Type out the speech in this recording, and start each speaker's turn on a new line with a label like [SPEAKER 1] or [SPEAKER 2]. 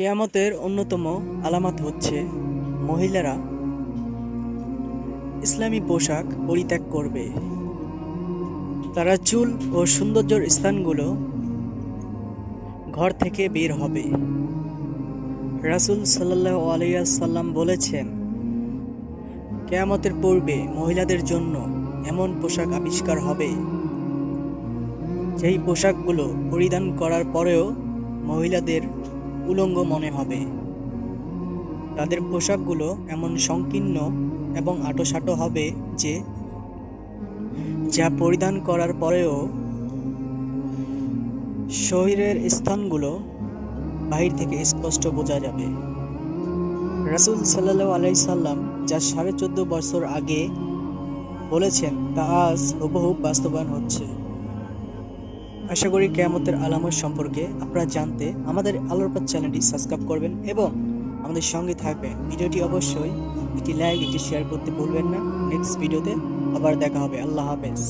[SPEAKER 1] কেয়ামতের অন্যতম আলামত হচ্ছে মহিলারা ইসলামী পোশাক পরিত্যাগ করবে। তারা চুল ও সৌন্দর্যের স্থানগুলো ঘর থেকে বের হবে। রাসূল সাল্লাহ আলাইসাল্লাম বলেছেন, কেয়ামতের পূর্বে মহিলাদের জন্য এমন পোশাক আবিষ্কার হবে, যেই পোশাকগুলো পরিধান করার পরেও মহিলাদের উলঙ্গ মনে হবে। তাদের পোশাকগুলো এমন সংকীর্ণ এবং আটোসাটো হবে যে, যা পরিধান করার পরেও শরীরের স্থানগুলো বাহির থেকে স্পষ্ট বোঝা যাবে। রাসুল সাল্লাহ আলাইসাল্লাম যা সাড়ে চোদ্দ বছর আগে বলেছেন, তা আজ হুবহু বাস্তবায়ন হচ্ছে। আশা করি কেয়ামতের আলামত সম্পর্কে আপনারা জানতে আমাদের আলোরপাত চ্যানেলটি সাবস্ক্রাইব করবেন এবং আমাদের সঙ্গে থাকবেন। ভিডিওটি অবশ্যই একটি লাইক একটি শেয়ার করতে ভুলবেন না। নেক্সট ভিডিওতে আবার দেখা হবে। আল্লাহ হাফেজ।